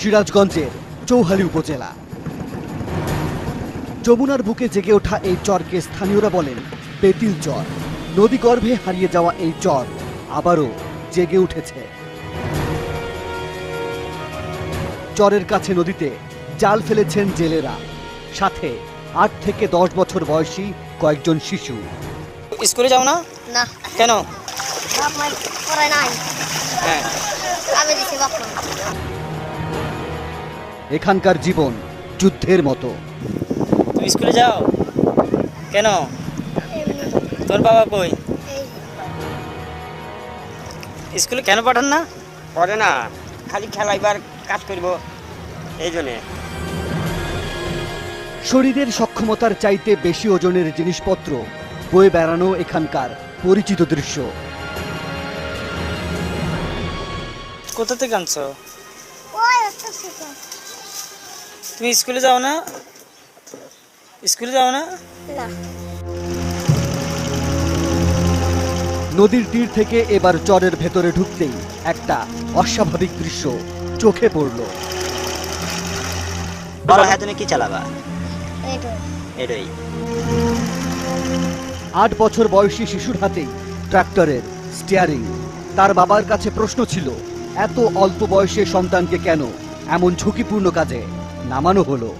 সিরাজগঞ্জের চৌহালি উপজেলা। যমুনার বুকে জেগে ওঠা এই চরকে স্থানীয়রা বলেন বেতিল চর। নদী গর্ভে হারিয়ে যাওয়া এই চর আবারও জেগে উঠেছে। চরের কাছে নদীতে জাল ফেলেছেন জেলেরা। সাথে আট থেকে দশ বছর বয়সী কয়েকজন শিশু। স্কুলে যাও না? না। কেন? বাপ মাই পড়ায় নাই। হ্যাঁ। আমি দিছি বাপ মা এখানকার জীবন যুদ্ধের মতো। তুমি স্কুলে যাও? কেন? তোর বাবা কই? স্কুলে কেন পাঠান না? পড়ে না খালি খেলাইবার কাজ করব এই জন্যে। শরীরের সক্ষমতার চাইতে বেশি ওজনের জিনিসপত্র বয়ে বেড়ানো এখানকার পরিচিত দৃশ্য। কোথা থেকে আনছো? তুমি স্কুলে যাও না? স্কুলে যাও না? না। নদীর তীর থেকে এবার চরের ভেতরে ঢুকতেই একটা অস্বাভাবিক দৃশ্য চোখে পড়ল। বড় হ্যাঁ তুমি কি চালাবা? এটাই। আট বছর বয়সী শিশুর হাতেই ট্রাক্টরের স্টিয়ারিং তার বাবার কাছে প্রশ্ন ছিল এত অল্প বয়সে সন্তানকে কেন এমন ঝুঁকিপূর্ণ কাজে নামানো হলো।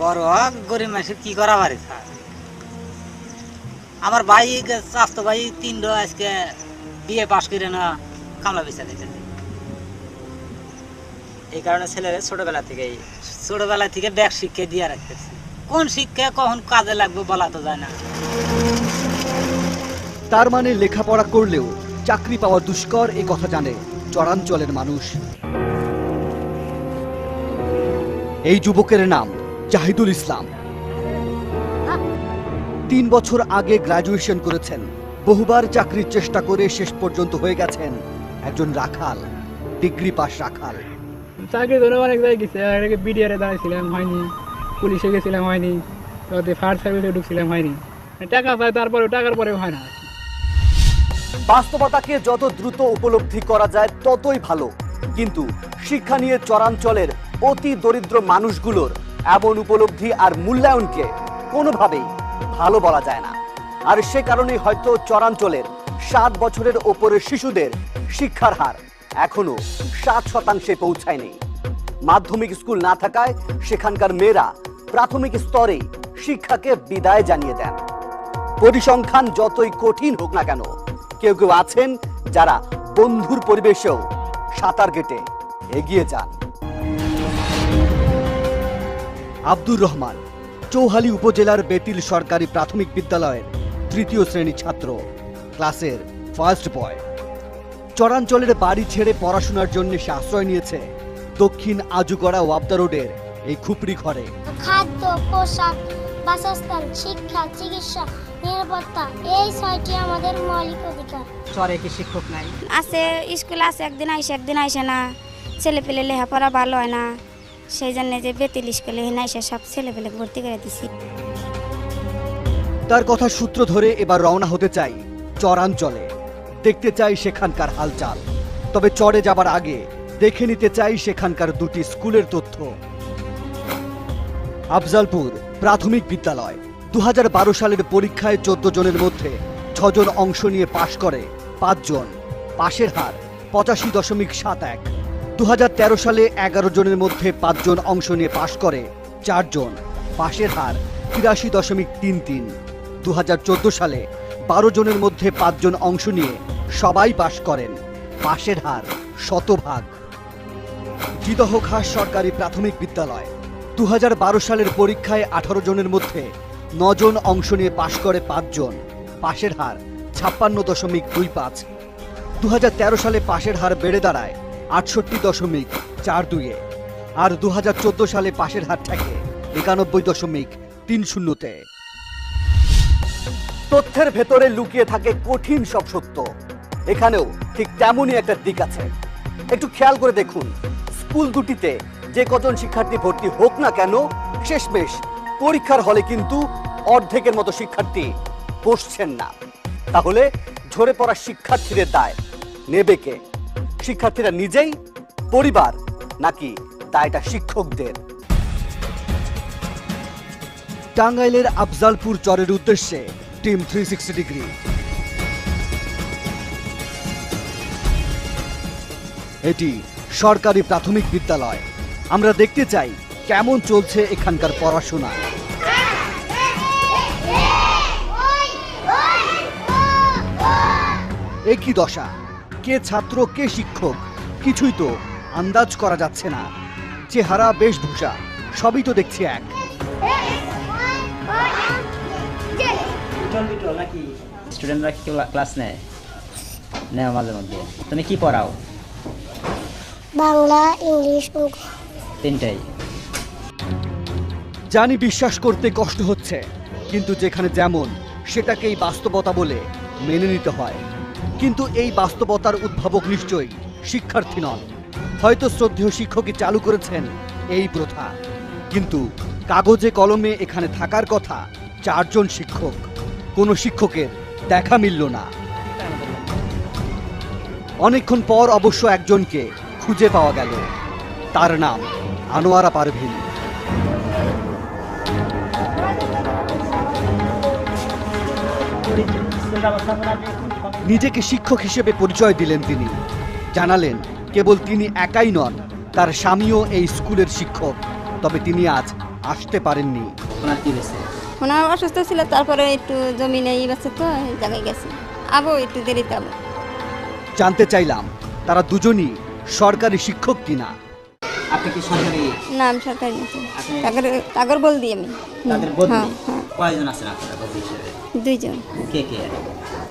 বড় গরিব মানুষের কি করা পারে আমার ভাই স্বাস্থ্য ভাই তিনটো আজকে বিয়ে পাশ করে না কামলা বেচা দিতে এই কারণে ছেলেরা ছোটবেলা থেকেই ছোটবেলা থেকে ব্যাগ শিক্ষা দিয়ে রাখতেছি। কোন শিক্ষা কখন কাজে লাগবে বলা তো যায় না। তার মানে লেখাপড়া করলেও চাকরি পাওয়া দুষ্কর এ কথা জানে চরাঞ্চলের মানুষ। এই যুবকের নাম জাহিদুল ইসলাম। তিন বছর আগে গ্রাজুয়েশন করেছেন। বহুবার চাকরির চেষ্টা করে শেষ পর্যন্ত হয়ে গেছেন একজন রাখাল ডিগ্রি পাস রাখাল। চাকরি ধরে অনেক জায়গায় গেছে বিডিআরে দাঁড়াইছিলাম হয়নি। পুলিশে গেছিলাম হয়নি। ফায়ার সার্ভিসে ঢুকছিলাম হয়নি। টাকা চাই তারপরে টাকার পরেও হয় না। বাস্তবতাকে যত দ্রুত উপলব্ধি করা যায় ততই ভালো। কিন্তু শিক্ষা নিয়ে চরাঞ্চলের অতি দরিদ্র মানুষগুলোর এমন উপলব্ধি আর মূল্যায়নকে কোনোভাবেই ভালো বলা যায় না। আর সে কারণেই হয়তো চরাঞ্চলের সাত বছরের ওপরের শিশুদের শিক্ষার হার এখনও সাত শতাংশে পৌঁছায়নি। মাধ্যমিক স্কুল না থাকায় সেখানকার মেয়েরা প্রাথমিক স্তরেই শিক্ষাকে বিদায় জানিয়ে দেন। পরিসংখ্যান যতই কঠিন হোক না কেন, কেউ কেউ আছেন যারা বন্ধুর পরিবেশেও সাঁতার কেটে এগিয়ে যান। আব্দুর রহমান চৌহালি উপজেলার বেতিল সরকারি প্রাথমিক বিদ্যালয়ের তৃতীয় শ্রেণি ছাত্র ক্লাসের ফার্স্ট বয় চরাঞ্চলের বাড়ি ছেড়ে পড়াশোনার জন্য সে আশ্রয় নিয়েছে দক্ষিণ আজুগড়া ওয়াবদা রোডের এই খুপড়ি ঘরে। খাদ্য পোশাক বাসস্থান শিক্ষা চিকিৎসা নিরাপত্তা এই ছয়টি আমাদের মৌলিক অধিকার। চরে কি শিক্ষক নাই? আছে স্কুল আছে একদিন আইসে একদিন আইসে না। ছেলে পেলে লেখাপড়া ভালো হয় না। সেই জন্য যে বেতিল স্কুলে হেন আইসে সব ছেলে পেলে ভর্তি করে দিছি। তার কথা সূত্র ধরে এবার রওনা হতে চাই চরাঞ্চলে। দেখতে চাই সেখানকার হালচাল। তবে চরে যাবার আগে দেখে নিতে চাই সেখানকার দুটি স্কুলের তথ্য। আফজালপুর প্রাথমিক বিদ্যালয়। দু হাজার বারো সালের পরীক্ষায় চোদ্দ জনের মধ্যে ছজন অংশ নিয়ে পাশ করে পাঁচজন। পাশের হার পঁচাশি দশমিক সাত এক। দু হাজার তেরো সালে এগারো জনের মধ্যে পাঁচজন অংশ নিয়ে পাশ করে, চারজন পাশের হার তিরাশি দশমিক তিন তিন। দু সালে বারো জনের মধ্যে পাঁচজন অংশ নিয়ে সবাই পাশ করেন, পাশের হার শতভাগ। জিদহ খাস সরকারি প্রাথমিক বিদ্যালয় দু হাজার বারো সালের পরীক্ষায় আঠারো জনের মধ্যে নজন অংশ নিয়ে পাশ করে পাঁচজন, পাশের হার ছাপ্পান্ন দশমিক দুই পাঁচ। দু সালে পাশের হার বেড়ে দাঁড়ায় আটষট্টি দশমিক চার দুইয়ে। আর দু হাজার চোদ্দ সালে পাশের হার ঠেকে একানব্বই দশমিক তিন শূন্যতে। তথ্যের ভেতরে লুকিয়ে থাকে কঠিন সব সত্য। এখানেও ঠিক তেমনই একটা দিক আছে। একটু খেয়াল করে দেখুন, স্কুল দুটিতে যে কজন শিক্ষার্থী ভর্তি হোক না কেন, শেষমেশ পরীক্ষার হলে কিন্তু অর্ধেকের মতো শিক্ষার্থী বসছেন না। তাহলে ঝরে পড়া শিক্ষার্থীদের দায় নেবে কে? শিক্ষার্থীরা নিজেই পরিবার নাকি দায়টা শিক্ষকদের? টাঙ্গাইলের আফজালপুর চরের উদ্দেশ্যে টিম থ্রি ডিগ্রি। এটি সরকারি প্রাথমিক বিদ্যালয়। আমরা দেখতে চাই কেমন চলছে এখানকার পড়াশোনা। একই দশা। কে ছাত্র কে শিক্ষক কিছুই তো আন্দাজ করা যাচ্ছে না। চেহারা বেশভূষা সবই তো দেখছি এক। নাকি স্টুডেন্টরা কি ক্লাস নেয়? নেয় মাঝে মধ্যে। তুমি কি পড়াও? বাংলা ইংলিশ তিনটাই। জানি বিশ্বাস করতে কষ্ট হচ্ছে কিন্তু যেখানে যেমন সেটাকেই বাস্তবতা বলে মেনে নিতে হয়। কিন্তু এই বাস্তবতার উদ্ভাবক নিশ্চয়ই শিক্ষার্থী নন। হয়তো শ্রদ্ধেয় শিক্ষকই চালু করেছেন এই প্রথা। কিন্তু কাগজে কলমে এখানে থাকার কথা চারজন শিক্ষক, কোনো শিক্ষকের দেখা মিলল না। অনেকক্ষণ পর অবশ্য একজনকে খুঁজে পাওয়া গেল। তার নাম আনোয়ারা পারভিন। নিজেকে শিক্ষক হিসেবে পরিচয় দিলেন তিনি। জানালেন কেবল তিনি একাই নন তার স্বামীও এই স্কুলের শিক্ষক। তবে তিনি আজ আসতে পারেননি। ওনার অসুস্থ ছিল তারপরে একটু জমি নেই গেছে তো এই জায়গায় গেছে। আবো একটু দেরিতে আবো। জানতে চাইলাম তারা দুজনই সরকারি শিক্ষক কিনা? আপনি কি সরকারি? নাম সরকারি নাকি আপনি- তাগর তাগর বল দিই আমি। তাদের বদলি? হ্যাঁ হ্যাঁ। কয়জন আছেন আপনারা দুইজন। কে কে?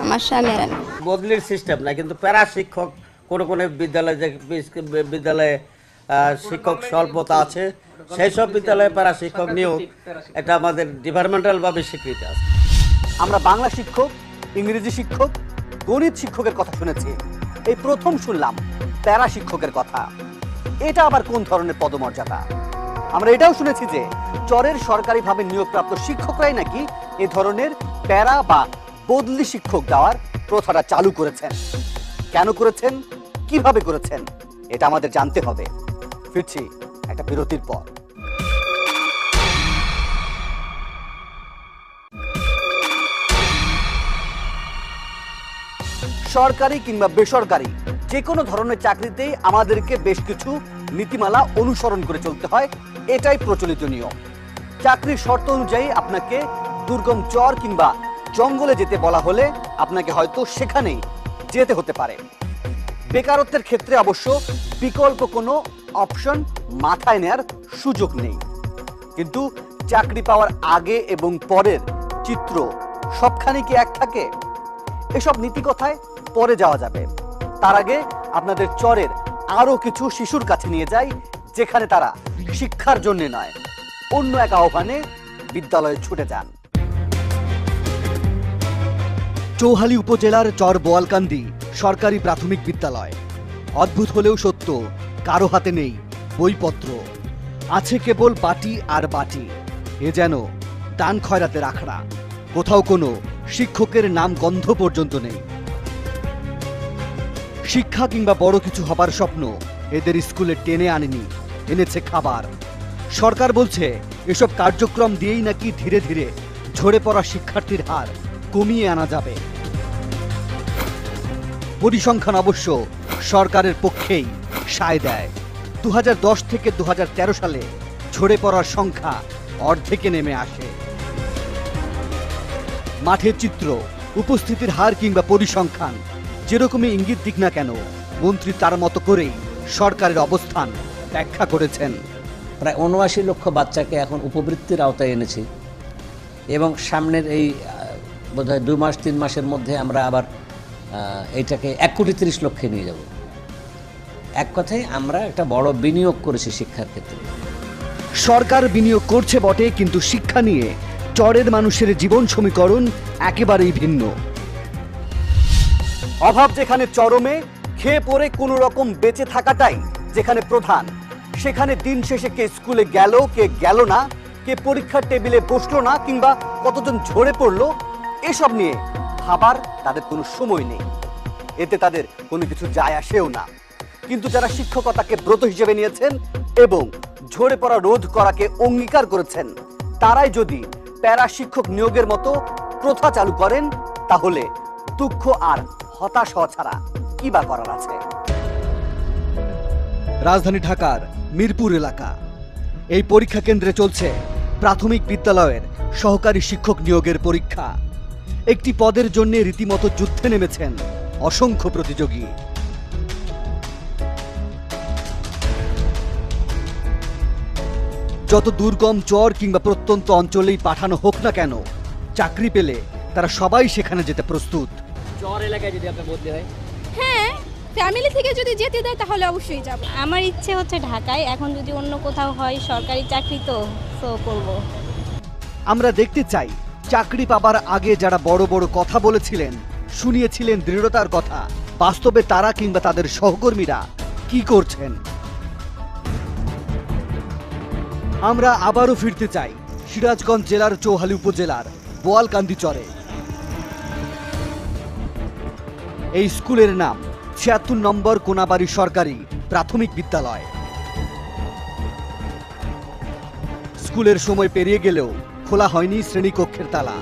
আমার স্বামী। আমি বদলির সিস্টেম না কিন্তু প্যারা শিক্ষক কোনো কোনো বিদ্যালয়ে যে বিদ্যালয়ে শিক্ষক স্বল্পতা আছে সেই সব বিদ্যালয়ে প্যারা শিক্ষক নিয়োগ এটা আমাদের ডিপার্টমেন্টালভাবে স্বীকৃতি আছে। আমরা বাংলা শিক্ষক ইংরেজি শিক্ষক গণিত শিক্ষকের কথা শুনেছি। এই প্রথম শুনলাম প্যারা শিক্ষকের কথা। এটা আবার কোন ধরনের পদমর্যাদা? আমরা এটাও শুনেছি যে চরের সরকারিভাবে নিয়োগপ্রাপ্ত শিক্ষকরাই নাকি এ ধরনের প্যারা বা বদলি শিক্ষক দেওয়ার প্রথাটা চালু করেছেন। কেন করেছেন? কীভাবে করেছেন? এটা আমাদের জানতে হবে। ফিরছি একটা বিরতির পর। সরকারি কিংবা বেসরকারি যে কোনো ধরনের চাকরিতেই আমাদেরকে বেশ কিছু নীতিমালা অনুসরণ করে চলতে হয়, এটাই প্রচলিত নিয়ম। চাকরির শর্ত অনুযায়ী আপনাকে দুর্গম চর কিংবা জঙ্গলে যেতে বলা হলে আপনাকে হয়তো সেখানেই যেতে হতে পারে। বেকারত্বের ক্ষেত্রে অবশ্য বিকল্প কোনো অপশন মাথায় নেয়ার সুযোগ নেই। কিন্তু চাকরি পাওয়ার আগে এবং পরের চিত্র সবখানে কি এক থাকে? এসব নীতিকথায় পরে যাওয়া যাবে। তার আগে আপনাদের চরের আরও কিছু শিশুর কাছে নিয়ে যাই, যেখানে তারা শিক্ষার জন্য নয়। অন্য এক আহ্বানে বিদ্যালয়ে ছুটে যান। চৌহালি উপজেলার চর বোয়ালকান্দি সরকারি প্রাথমিক বিদ্যালয়। অদ্ভুত হলেও সত্য, কারও হাতে নেই বইপত্র। আছে কেবল বাটি আর বাটি। এ যেন দান খয়রাতে রাখড়া। কোথাও কোনো শিক্ষকের নাম গন্ধ পর্যন্ত নেই। শিক্ষা কিংবা বড় কিছু হবার স্বপ্ন এদের স্কুলে টেনে আনেনি, এনেছে খাবার। সরকার বলছে, এসব কার্যক্রম দিয়েই নাকি ধীরে ধীরে ঝরে পড়া শিক্ষার্থীর হার কমিয়ে আনা যাবে। পরিসংখ্যান অবশ্য সরকারের পক্ষেই সায় দেয়। দু হাজার দশ থেকে দু হাজার তেরো সালে ঝরে পড়ার সংখ্যা অর্ধেকে নেমে আসে। মাঠের চিত্র, উপস্থিতির হার কিংবা পরিসংখ্যান যেরকমই ইঙ্গিত দিক না কেন, মন্ত্রী তার মতো করেই সরকারের অবস্থান ব্যাখ্যা করেছেন। প্রায় উনআশি লক্ষ বাচ্চাকে এখন উপবৃত্তির আওতায় এনেছি এবং সামনের এই বোধহয় দু মাস, তিন মাসের মধ্যে আমরা আবার আহ, এইটাকে এক কোটি তিরিশ লক্ষে নিয়ে যাব। এক কথায় আমরা একটা বড় বিনিয়োগ করেছি শিক্ষার ক্ষেত্রে। সরকার বিনিয়োগ করছে বটে কিন্তু শিক্ষা নিয়ে চরের মানুষের জীবন সমীকরণ একেবারেই ভিন্ন। অভাব যেখানে চরমে খেয়ে পড়ে কোনো রকম বেঁচে থাকাটাই যেখানে প্রধান। সেখানে দিন শেষে কে স্কুলে গেল কে গেল না কে পরীক্ষার টেবিলে বসল না কিংবা কতজন ঝরে পড়ল এসব নিয়ে ভাবার তাদের কোনো সময় নেই। এতে তাদের কোনো কিছু যায় আসেও না। কিন্তু যারা শিক্ষকতাকে ব্রত হিসেবে নিয়েছেন এবং ঝরে পড়া রোধ করাকে অঙ্গীকার করেছেন, তারাই যদি প্যারা শিক্ষক নিয়োগের মতো প্রথা চালু করেন, তাহলে দুঃখ আর হতাশ হওয়া ছাড়া কি বা করার আছে? রাজধানী ঢাকার মিরপুর এলাকা। এই পরীক্ষা কেন্দ্রে চলছে প্রাথমিক বিদ্যালয়ের সহকারী শিক্ষক নিয়োগের পরীক্ষা। একটি পদের জন্য রীতিমতো যুদ্ধে নেমেছেন অসংখ্য প্রতিযোগী। যত দুর্গম চর কিংবা প্রত্যন্ত অঞ্চলেই পাঠানো হোক না কেন চাকরি পেলে তারা সবাই সেখানে যেতে প্রস্তুত। জ্বর এলাকায় যদি বলতে হয়? হ্যাঁ ফ্যামিলি থেকে যদি যেতে দেয় তাহলে অবশ্যই যাব। আমার ইচ্ছে হচ্ছে ঢাকায় এখন যদি অন্য কোথাও হয় সরকারি চাকরি তো তো করব। আমরা দেখতে চাই চাকরি পাবার আগে যারা বড় বড় কথা বলেছিলেন, শুনিয়েছিলেন দৃঢ়তার কথা। বাস্তবে তারা কিংবা তাদের সহকর্মীরা কি করছেন? আমরা আবারও ফিরতে চাই সিরাজগঞ্জ জেলার চৌহালি উপজেলার বোয়ালকান্দি চরে। এই স্কুলের নাম ছিয়াত্তর নম্বর কোনাবাড়ি সরকারি প্রাথমিক বিদ্যালয়। স্কুলের সময় পেরিয়ে গেলেও খোলা হয়নি শ্রেণীকক্ষের তালা।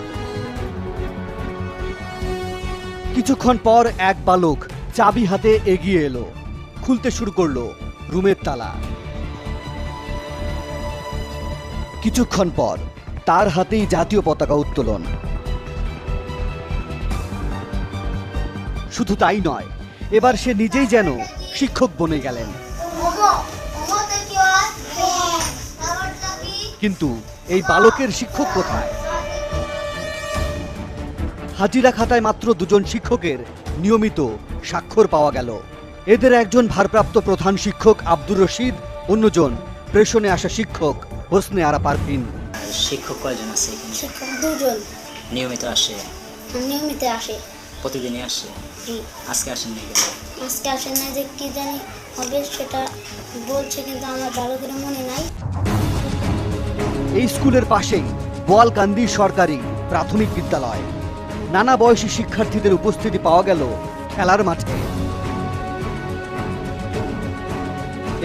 কিছুক্ষণ পর এক বালক চাবি হাতে এগিয়ে এলো খুলতে শুরু করল রুমের তালা। কিছুক্ষণ পর তার হাতেই জাতীয় পতাকা উত্তোলন। শুধু তাই নয় এবার সে নিজেই যেন শিক্ষক বনে গেলেন। কিন্তু এই বালকের শিক্ষক কোথায়? হাজিরা খাতায় মাত্র দুজন শিক্ষকের নিয়মিত স্বাক্ষর পাওয়া গেল। এদের একজন ভারপ্রাপ্ত প্রধান শিক্ষক আব্দুর রশিদ অন্যজন প্রেষণে আসা শিক্ষক হোসনে আরা পারভিন। শিক্ষক কয়জন আছে দুজন। নিয়মিত আসে? নিয়মিত আসে। প্রতিদিনই আসে? আজকে আসেন না আজকে আসে না যে কি জানি হবে সেটা বলছে কিন্তু আমার ভালো করে মনে নাই। এই স্কুলের পাশেই বোয়ালকান্দি সরকারি প্রাথমিক বিদ্যালয়। নানা বয়সী শিক্ষার্থীদের উপস্থিতি পাওয়া গেল খেলার মাঠে।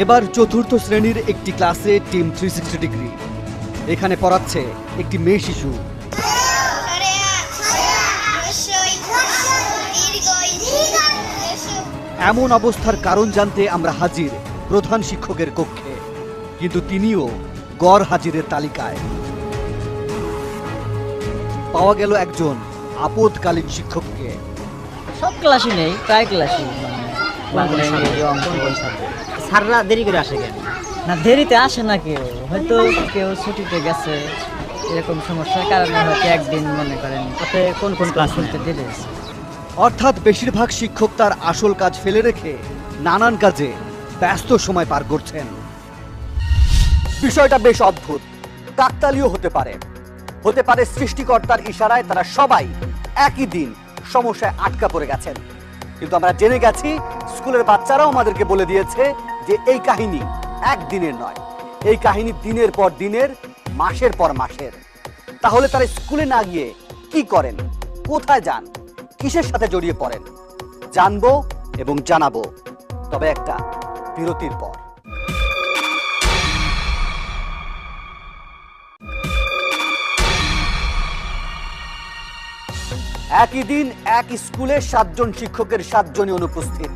এবার চতুর্থ শ্রেণির একটি ক্লাসে টিম থ্রি সিক্সটি ডিগ্রি। এখানে পড়াচ্ছে একটি মেয়ে শিশু। এমন অবস্থার কারণ জানতে আমরা হাজির প্রধান শিক্ষকের কক্ষে। কিন্তু তিনিও গড় হাজিরের তালিকায়। পাওয়া গেল একজন আপদকালীন শিক্ষককে। সব ক্লাসই নেই প্রায় ক্লাসই। স্যাররা দেরি করে আসে কেন? না দেরিতে আসে না কেউ। হয়তো কেউ ছুটিতে গেছে এরকম সমস্যার কারণে হয়তো একদিন মনে করেন কোন কোন ক্লাস শুনতে দেরি অর্থাৎ বেশিরভাগ শিক্ষক তার আসল কাজ ফেলে রেখে নানান কাজে ব্যস্ত সময় পার করছেন। বিষয়টা বেশ অদ্ভুত। কাকতালীয় হতে পারে। হতে পারে সৃষ্টিকর্তার ইশারায় তারা সবাই একই দিন সমস্যায় আটকা পড়ে গেছেন। কিন্তু আমরা জেনে গেছি, স্কুলের বাচ্চারাও আমাদেরকে বলে দিয়েছে যে এই কাহিনী একদিনের নয়। এই কাহিনী দিনের পর দিনের, মাসের পর মাসের। তাহলে তারা স্কুলে না গিয়ে কি করেন? কোথায় যান? কিসের সাথে জড়িয়ে পড়েন? জানব এবং জানাব। তবে একটা বিরতির পর। একই দিন এক স্কুলে সাতজন শিক্ষকের সাতজনই অনুপস্থিত।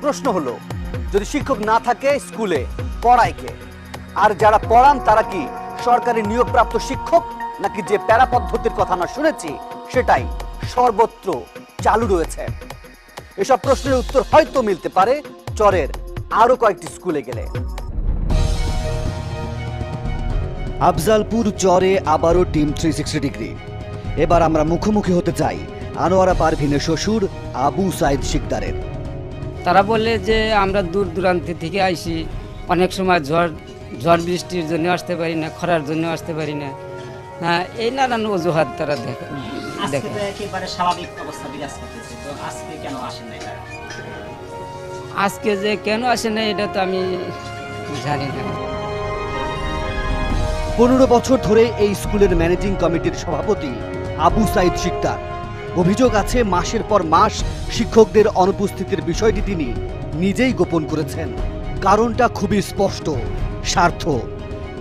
প্রশ্ন হলো, যদি শিক্ষক না থাকে স্কুলে, পড়ায় কে? আর যারা পড়ান, তারা কি সরকারি নিয়োগপ্রাপ্ত শিক্ষক? নাকি যে প্যারা পদ্ধতির কথা আমরা শুনেছি, সেটাই সর্বত্র চালু রয়েছে? এসব প্রশ্নের উত্তর হয়তো মিলতে পারে চরের আরও কয়েকটি স্কুলে গেলে। আফজালপুর চরে আবারও টিম থ্রি ডিগ্রি এবার আমরা মুখোমুখি হতে চাই আনোয়ারা পারভিনের শ্বশুর আবু সাইদ শিকদারের। তারা বলে যে আমরা দূর দূরান্ত থেকে আইসি অনেক সময় ঝড় ঝড় বৃষ্টির জন্য আসতে পারি না খরার জন্য আসতে পারি না। হ্যাঁ এই নানান অজুহাত তারা দেখে আজকে দেখে। তো একেবারে স্বাভাবিক অবস্থা বিরাজ করতেছে তো আজকে কেন আসেন না তারা? আজকে যে কেন আসে না এটা তো আমি জানি না। পনেরো বছর ধরে এই স্কুলের ম্যানেজিং কমিটির সভাপতি আবু সাইদ শিকদার। অভিযোগ আছে মাসের পর মাস শিক্ষকদের অনুপস্থিতির বিষয়টি তিনি নিজেই গোপন করেছেন। কারণটা খুবই স্পষ্ট স্বার্থ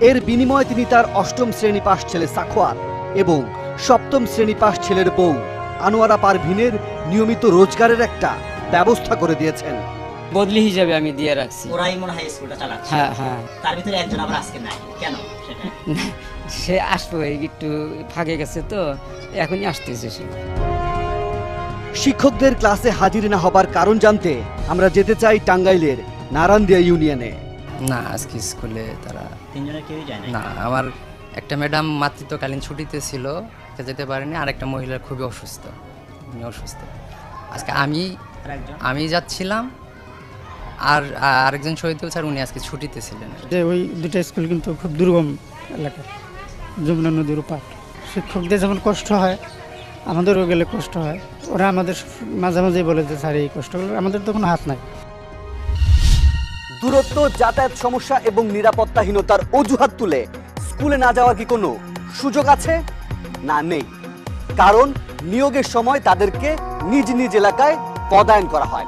এর বিনিময়ে তিনি তার অষ্টম শ্রেণি পাশ ছেলে সাখোয়ার এবং সপ্তম শ্রেণি পাশ ছেলের বউ আনোয়ারা পারভিনের নিয়মিত রোজগারের একটা ব্যবস্থা করে দিয়েছেন। বদলি হিসাবে আমি দিয়ে রাখছি। ওরাই মনে হয় স্কুলটা চালাচ্ছে। হ্যাঁ হ্যাঁ। তার ভিতরে একজন আবার আজকে নাই। কেন সেটা? সে আসবে একটু ফাঁকে গেছে তো এখনই আসতেছে সে। শিক্ষকদের ক্লাসে হাজির না হবার কারণ জানতে আমরা যেতে চাই টাঙ্গাইলের নারান্দিয়া ইউনিয়নে। না আজকে স্কুলে তারা তিনজনের কেউই যায় না না আমার একটা ম্যাডাম মাতৃত্বকালীন ছুটিতে ছিল যেতে পারেনি আর একটা মহিলা খুবই অসুস্থ উনি অসুস্থ। আজকে আমি আমি যাচ্ছিলাম আর আরেকজন শহীদ স্যার উনি আজকে ছুটিতে ছিলেন। যে ওই দুটো স্কুল কিন্তু খুব দুর্গম এলাকা যমুনা নদীর উপার শিক্ষকদের যেমন কষ্ট হয় আমাদেরও গেলে কষ্ট হয়। ওরা আমাদের মাঝে মাঝে বলে যে, স্যার, এই কষ্টগুলো আমাদের তো কোনো হাত নাই। দূরত্ব, যাতায়াত সমস্যা এবং নিরাপত্তাহীনতার অজুহাত তুলে স্কুলে না যাওয়ার কি কোনো সুযোগ আছে? না, নেই। কারণ নিয়োগের সময় তাদেরকে নিজ নিজ এলাকায় পদায়ন করা হয়।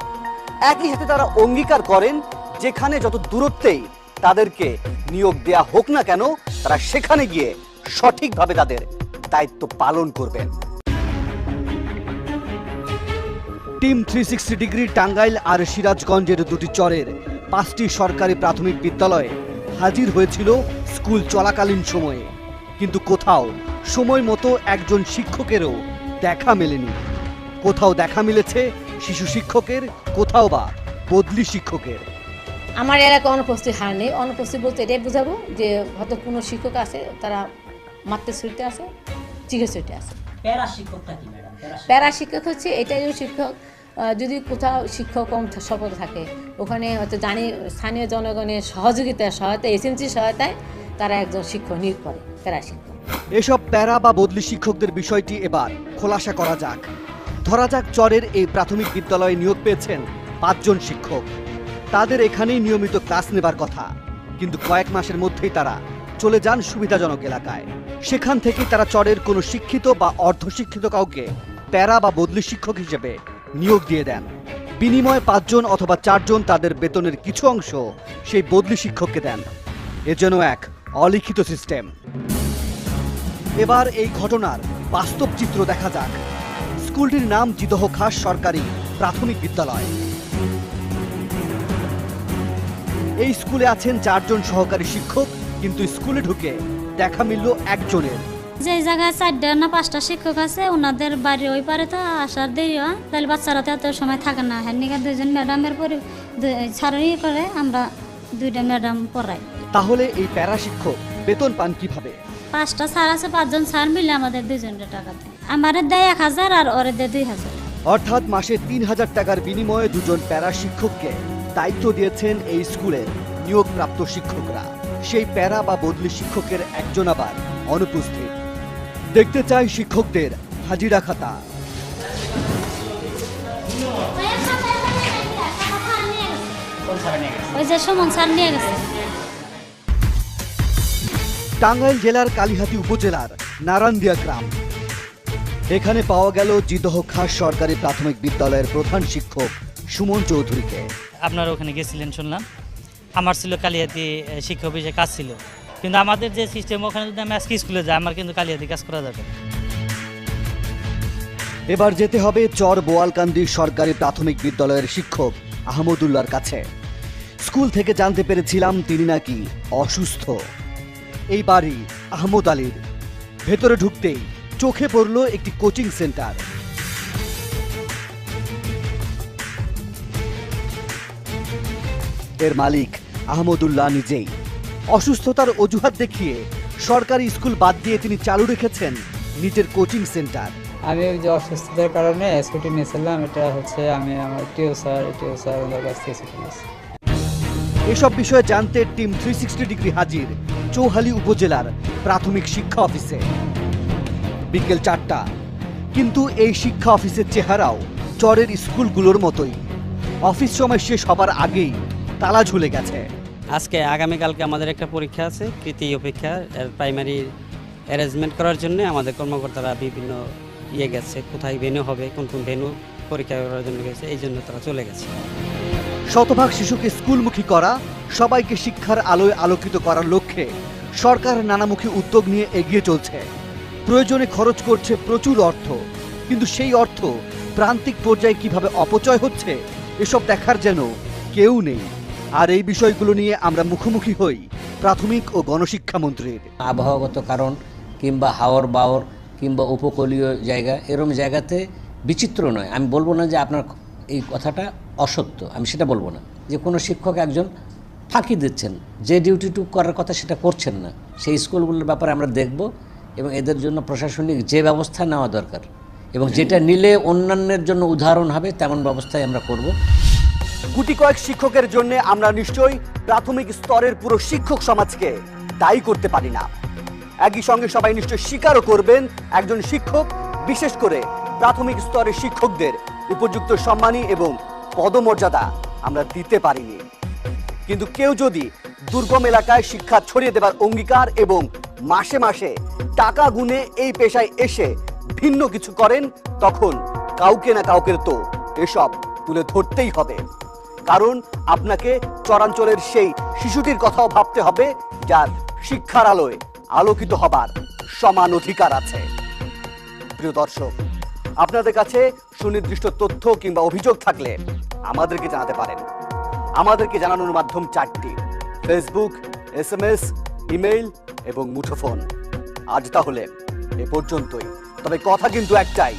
একই সাথে তারা অঙ্গীকার করেন, যেখানে যত দূরত্বেই তাদেরকে নিয়োগ দেয়া হোক না কেন, তারা সেখানে গিয়ে সঠিকভাবে তাদের দায়িত্ব পালন করবেন। Team three sixty degree Tangail আর সিরাজগঞ্জের দুটি চরের পাঁচটি সরকারি প্রাথমিক বিদ্যালয়ে হাজির হয়েছিল স্কুল চলাকালীন সময়ে। কিন্তু কোথাও সময় মতো একজন শিক্ষকেরও দেখা মেলেনি। কোথাও দেখা মিলেছে শিশু শিক্ষকের কোথাও বা বদলি শিক্ষকের। আমার এলাকায় অনুপস্থিত হার নেই। অনুপস্থিত বলতে এটাই বোঝাবো যে হয়তো কোনো শিক্ষক আছে তারা মাত্র ছুটিতে আছে চিকিৎসা আছে প্যারা শিক্ষকটা কি ম্যাডাম? প্যারা শিক্ষক হচ্ছে এটাই শিক্ষক যদি কোথাও শিক্ষক থা- থাকে, ওখানে হয়তো জানি, স্থানীয় জনগণের সহযোগিতা সহায়তা এসএনসি সহায়তায় তারা একজন শিক্ষক নিয়োগ করে, প্যারা শিক্ষক। এসব প্যারা বা বদলি শিক্ষকদের বিষয়টি এবার খোলাসা করা যাক। ধরা যাক চরের এই প্রাথমিক বিদ্যালয়ে নিয়োগ পেয়েছেন পাঁচজন শিক্ষক। তাদের এখানেই নিয়মিত ক্লাস নেবার কথা। কিন্তু কয়েক মাসের মধ্যেই তারা চলে যান সুবিধাজনক এলাকায়। সেখান থেকে তারা চরের কোনো শিক্ষিত বা অর্ধশিক্ষিত কাউকে প্যারা বা বদলি শিক্ষক হিসেবে নিয়োগ দিয়ে দেন। বিনিময়ে পাঁচজন অথবা চারজন তাদের বেতনের কিছু অংশ সেই বদলি শিক্ষককে দেন। এ যেন এক অলিখিত সিস্টেম। এবার এই ঘটনার বাস্তব চিত্র দেখা যাক। স্কুলটির নাম জিদহ খাস সরকারি প্রাথমিক বিদ্যালয়। এই স্কুলে আছেন চারজন সহকারী শিক্ষক, কিন্তু স্কুলে ঢুকে দেখা মিলল একজনের। যে জায়গায় চারটা না পাঁচটা শিক্ষক আছে ওনাদের বাড়ি ওই পারে তো আসার দেরি হয়। তাহলে বাচ্চারা তো এত সময় থাকে না। হ্যান্ডিকা দুজন ম্যাডামের পরে ছাড়ি করে আমরা দুইটা ম্যাডাম পড়াই। তাহলে এই প্যারা শিক্ষক বেতন পান কীভাবে? পাঁচটা স্যার আছে পাঁচজন স্যার মিলে আমাদের দুজনের টাকা দেয়। আমারে দেয় এক হাজার আর ওরে দেয় দুই হাজার। অর্থাৎ মাসে তিন হাজার টাকার বিনিময়ে দুজন প্যারা শিক্ষককে দায়িত্ব দিয়েছেন এই স্কুলের নিয়োগপ্রাপ্ত শিক্ষকরা। সেই প্যারা বা বদলি শিক্ষকের একজন আবার অনুপস্থিত। দেখতে চাই শিক্ষকদের হাজিরা খাতা। টাঙ্গাইল জেলার কালিহাতি উপজেলার নারান্দিয়া গ্রাম। এখানে পাওয়া গেল জিদহ খাস সরকারি প্রাথমিক বিদ্যালয়ের প্রধান শিক্ষক সুমন চৌধুরীকে। আপনারা ওখানে গেছিলেন শুনলাম। আমার ছিল কালিয়াতি শিক্ষক অফিসে কাজ ছিল। কিন্তু আমাদের যে সিস্টেম ওখানে যদি আমি আজকে স্কুলে যাই, আমার কিন্তু কালিয়াতি কাজ করা যাবে এবার যেতে হবে চর বোয়ালকান্দি সরকারি প্রাথমিক বিদ্যালয়ের শিক্ষক আহমদুল্লার কাছে। স্কুল থেকে জানতে পেরেছিলাম তিনি নাকি অসুস্থ। এই বাড়ি আহমদ আলীর। ভেতরে ঢুকতেই চোখে পড়ল একটি কোচিং সেন্টার। এর মালিক আহমদুল্লাহ নিজেই। অসুস্থতার অজুহাত দেখিয়ে সরকারি স্কুল বাদ দিয়ে তিনি চালু রেখেছেন নিজের কোচিং সেন্টার। আমি ওই যে অসুস্থতার কারণে স্কুটি নিয়েছিলাম এটা হচ্ছে আমি আমার টিও স্যার টিও স্যার ওনার কাছ থেকে ছুটি নিয়েছি। এসব বিষয়ে জানতে টিম থ্রি সিক্সটি ডিগ্রি হাজির চৌহালি উপজেলার প্রাথমিক শিক্ষা অফিসে। বিকেল চারটা কিন্তু এই শিক্ষা অফিসের চেহারাও চরের স্কুলগুলোর মতোই। অফিস সময় শেষ হবার আগেই তালা ঝুলে গেছে। আজকে আগামীকালকে আমাদের একটা পরীক্ষা আছে, কৃতি অপেক্ষা। প্রাইমারি অ্যারেঞ্জমেন্ট করার জন্য আমাদের কর্মকর্তারা বিভিন্ন ইয়ে গেছে, কোথায় ভেনু হবে, কোন কোন ভেনু পরীক্ষা করার জন্য গেছে, এই জন্য তারা চলে গেছে। শতভাগ শিশুকে স্কুলমুখী করা, সবাইকে শিক্ষার আলোয় আলোকিত করার লক্ষ্যে সরকার নানামুখী উদ্যোগ নিয়ে এগিয়ে চলছে। প্রয়োজনে খরচ করছে প্রচুর অর্থ, কিন্তু সেই অর্থ প্রান্তিক পর্যায়ে কীভাবে অপচয় হচ্ছে, এসব দেখার যেন কেউ নেই। আর এই বিষয়গুলো নিয়ে আমরা মুখোমুখি হই প্রাথমিক ও গণশিক্ষা মন্ত্রীর। আবহাওয়াগত কারণ কিংবা হাওর বাওর কিংবা উপকূলীয় জায়গা, এরম জায়গাতে বিচিত্র নয়। আমি বলব না যে আপনার এই কথাটা অসত্য, আমি সেটা বলব না। যে কোনো শিক্ষক একজন ফাঁকি দিচ্ছেন, যে ডিউটিটুক করার কথা সেটা করছেন না, সেই স্কুলগুলোর ব্যাপারে আমরা দেখব এবং এদের জন্য প্রশাসনিক যে ব্যবস্থা নেওয়া দরকার এবং যেটা নিলে অন্যান্যের জন্য উদাহরণ হবে, তেমন ব্যবস্থাই আমরা করব। গুটি কয়েক শিক্ষকের জন্য আমরা নিশ্চয়ই প্রাথমিক স্তরের পুরো শিক্ষক সমাজকে দায়ী করতে পারি না। একই সঙ্গে সবাই নিশ্চয় স্বীকারও করবেন, একজন শিক্ষক, বিশেষ করে প্রাথমিক স্তরের শিক্ষকদের উপযুক্ত সম্মানী এবং পদমর্যাদা আমরা দিতে পারিনি। কিন্তু কেউ যদি দুর্গম এলাকায় শিক্ষা ছড়িয়ে দেবার অঙ্গীকার এবং মাসে মাসে টাকা গুনে এই পেশায় এসে ভিন্ন কিছু করেন, তখন কাউকে না কাউকে তো এসব তুলে ধরতেই হবে। কারণ আপনাকে চরাঞ্চলের সেই শিশুটির কথাও ভাবতে হবে, যার শিক্ষার আলোয় আলোকিত হবার সমান অধিকার আছে। প্রিয় দর্শক, আপনাদের কাছে সুনির্দিষ্ট তথ্য কিংবা অভিযোগ থাকলে আমাদেরকে জানাতে পারেন। আমাদেরকে জানানোর মাধ্যম চারটি Facebook S M S email এবং মুঠোফোন। আজ তাহলে এ পর্যন্তই। তবে কথা কিন্তু একটাই